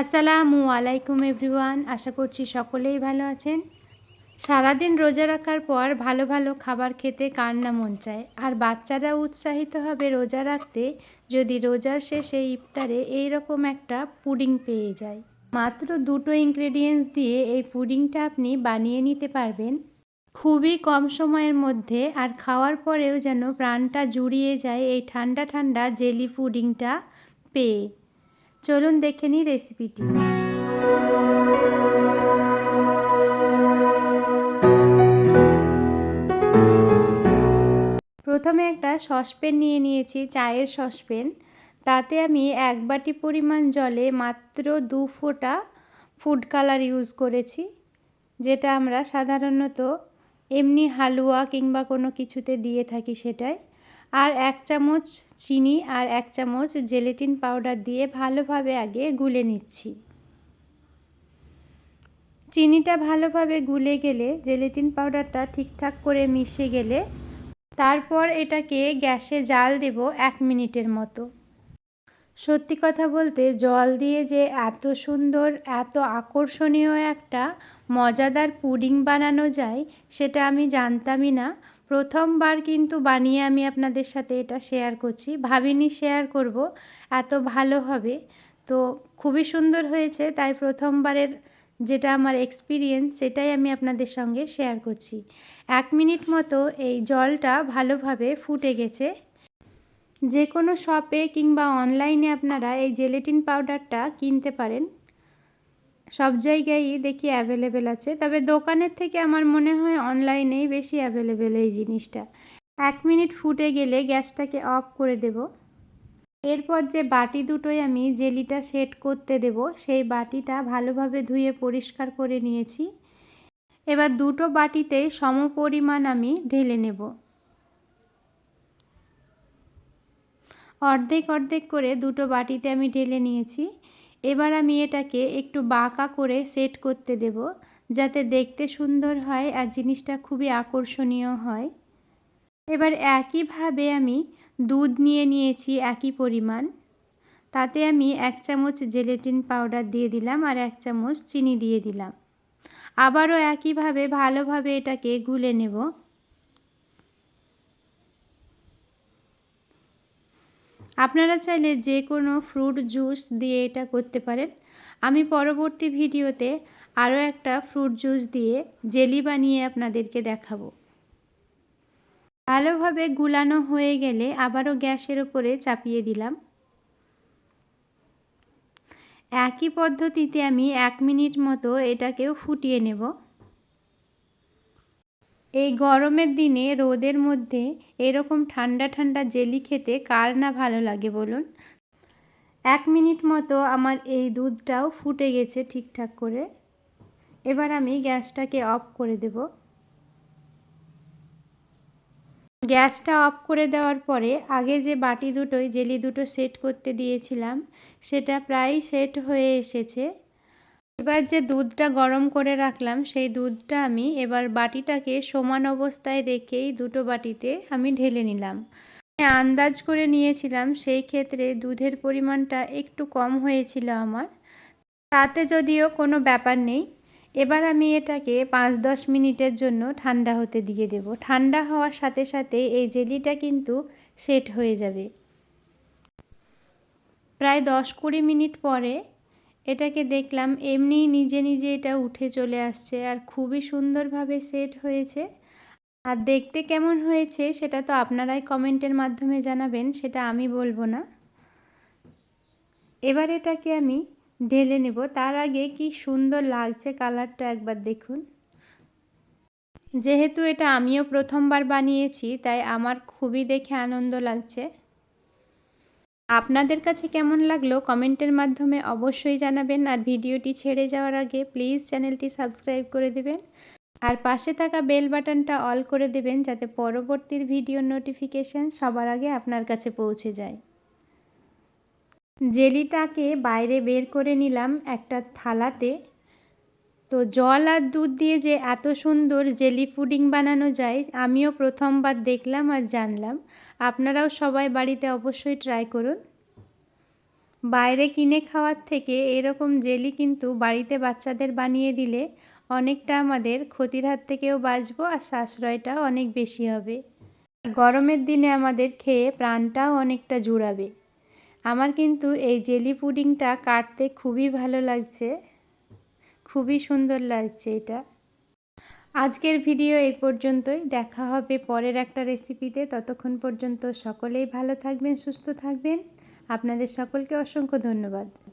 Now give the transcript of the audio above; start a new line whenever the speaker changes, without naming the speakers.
আসসালামু আলাইকুম এভরিওয়ান, আশা করছি সকলেই ভালো আছেন। সারাদিন রোজা রাখার পর ভালো ভালো খাবার খেতে কার না মন চায়? আর বাচ্চারা উৎসাহিত হবে রোজা রাখতে যদি রোজার শেষে ইফতারে এই রকম একটা পুডিং পেয়ে যায়। মাত্র দুটো ইনগ্রেডিয়েন্টস দিয়ে এই পুডিংটা আপনি বানিয়ে নিতে পারবেন। খুবই কম সময়ের মধ্যে আর খাওয়ার পরেও যেন প্রাণটা জুড়িয়ে যায় এই ঠান্ডা ঠান্ডা জেলি পুডিংটা পেয়ে। চলুন দেখে নিই রেসিপিটি প্রথমে একটা সসপ্যান নিয়ে নিয়েছি, চায়ের সসপ্যান। তাতে আমি এক বাটি পরিমাণ জলে মাত্র দু ফোঁটা ফুড কালার ইউজ করেছি, যেটা আমরা সাধারণত এমনি হালুয়া কিংবা কোনো কিছুতে দিয়ে থাকি সেটাই আর এক চামচ চিনি আর এক চামচ জেলেটিন পাউডার দিয়ে ভালোভাবে আগে গুলে নিচ্ছি। চিনিটা ভালোভাবে গুলে গেলে জেলেটিন পাউডারটা ঠিকঠাক করে মিশে গেলে তারপর এটাকে গ্যাসে জাল দেব এক মিনিটের মতো। সত্যি কথা বলতে জল দিয়ে যে এত সুন্দর, এত আকর্ষণীয় একটা মজাদার পুডিং বানানো যায়, সেটা আমি জানতামই না। প্রথমবার কিন্তু বানিয়ে আমি আপনাদের সাথে এটা শেয়ার করছি। ভাবিনি শেয়ার করব, এত ভালো হবে। তো খুবই সুন্দর হয়েছে, তাই প্রথমবারের যেটা আমার এক্সপিরিয়েন্স সেটাই আমি আপনাদের সঙ্গে শেয়ার করছি। এক মিনিট মতো এই জলটা ভালোভাবে ফুটে গেছে। যে কোনো শপে কিংবা অনলাইনে আপনারা এই জেলেটিন পাউডারটা কিনতে পারেন। সব জায়গায়ই দেখি অ্যাভেলেবেল আছে। তবে দোকানের থেকে আমার মনে হয় অনলাইনেই বেশি অ্যাভেলেবেল এই জিনিসটা। এক মিনিট ফুটে গেলে গ্যাসটাকে অফ করে দেব। এরপর যে বাটি দুটোই আমি জেলিটা সেট করতে দেব, সেই বাটিটা ভালোভাবে ধুয়ে পরিষ্কার করে নিয়েছি। এবার দুটো বাটিতেই সম পরিমাণ আমি ঢেলে নেব। অর্ধেক অর্ধেক করে দুটো বাটিতে আমি ঢেলে নিয়েছি। এবার আমি এটাকে একটু বাঁকা করে সেট করতে দেব, যাতে দেখতে সুন্দর হয় আর জিনিসটা খুবই আকর্ষণীয় হয়। এবার একইভাবে আমি দুধ নিয়ে নিয়েছি একই পরিমাণ। তাতে আমি এক চামচ জেলেটিন পাউডার দিয়ে দিলাম আর এক চামচ চিনি দিয়ে দিলাম। আবারও একইভাবে ভালোভাবে এটাকে গুলে নেব। আপনারা চাইলে যে কোনো ফ্রুট জুস দিয়ে এটা করতে পারেন। আমি পরবর্তী ভিডিওতে আরও একটা ফ্রুট জুস দিয়ে জেলি বানিয়ে আপনাদেরকে দেখাবো। ভালোভাবে গুলানো হয়ে গেলে আবারও গ্যাসের ওপরে চাপিয়ে দিলাম। একই পদ্ধতিতে আমি এক মিনিট মতো এটাকেও ফুটিয়ে নেব। এই গরমের দিনে রোদের মধ্যে এরকম ঠান্ডা ঠান্ডা জেলি খেতে কার না ভালো লাগে বলুন? এক মিনিট মতো আমার এই দুধটাও ফুটে গেছে ঠিকঠাক করে। এবার আমি গ্যাসটাকে অফ করে দেব। গ্যাসটা অফ করে দেওয়ার পরে আগে যে বাটি দুটোই, জেলি দুটো সেট করতে দিয়েছিলাম, সেটা প্রায় সেট হয়ে এসেছে। এবার যে দুধটা গরম করে রাখলাম, সেই দুধটা আমি এবার বাটিটাকে সমান অবস্থায় রেখেই দুটো বাটিতে আমি ঢেলে নিলাম। আন্দাজ করে নিয়েছিলাম সেই ক্ষেত্রে দুধের পরিমাণটা একটু কম হয়েছিল আমার। তাতে যদিও কোনো ব্যাপার নেই, এবার আমি এটাকে পাঁচ দশ মিনিটের জন্য ঠান্ডা হতে দিয়ে দেব। ঠান্ডা হওয়ার সাথে সাথে এই জেলিটা কিন্তু সেট হয়ে যাবে। প্রায় দশ কুড়ি মিনিট পরে এটাকে দেখলাম, এমনি নিজে নিজে এটা উঠে চলে আসছে আর খুবই সুন্দরভাবে সেট হয়েছে। আর দেখতে কেমন হয়েছে সেটা তো আপনারাই কমেন্টের মাধ্যমে জানাবেন, সেটা আমি বলব না। এবার এটাকে আমি ঢেলে নেব। তার আগে কি সুন্দর লাগছে কালারটা একবার দেখুন। যেহেতু এটা আমিও প্রথমবার বানিয়েছি, তাই আমার খুবই দেখে আনন্দ লাগছে। আপনাদের কাছে কেমন লাগল কমেন্টের মাধ্যমে অবশ্যই জানাবেন। আর ভিডিওটি ছেড়ে যাওয়ার আগে প্লিজ চ্যানেলটি সাবস্ক্রাইব করে দেবেন। আর পাশে থাকা বেল বাটনটা অল করে দেবেন যাতে পরবর্তীর ভিডিও নোটিফিকেশান সবার আগে আপনার কাছে পৌঁছে যায়। জেলিটাকে বাইরে বের করে নিলাম একটা থালাতে। তো জল আর দুধ দিয়ে যে এত সুন্দর জেলি পুডিং বানানো যায়, আমিও প্রথমবার দেখলাম আর জানলাম। আপনারাও সবাই বাড়িতে অবশ্যই ট্রাই করুন। বাইরে কিনে খাওয়ার থেকে এরকম জেলি কিন্তু বাড়িতে বাচ্চাদের বানিয়ে দিলে অনেকটা আমাদের ক্ষতির হাত থেকেও বাঁচবো আর সাশ্রয়টাও অনেক বেশি হবে। গরমের দিনে আমাদের খেয়ে প্রাণটাও অনেকটা জুড়াবে। আমার কিন্তু এই জেলি পুডিংটা কাটতে খুবই ভালো লাগছে। খুবই সুন্দর লাগছে এটা। আজকের ভিডিও এই পর্যন্তই। দেখা হবে পরের একটা রেসিপিতে ততক্ষণ পর্যন্ত সকলেই ভালো থাকবেন, সুস্থ থাকবেন। আপনাদের সকলকে অসংখ্য ধন্যবাদ।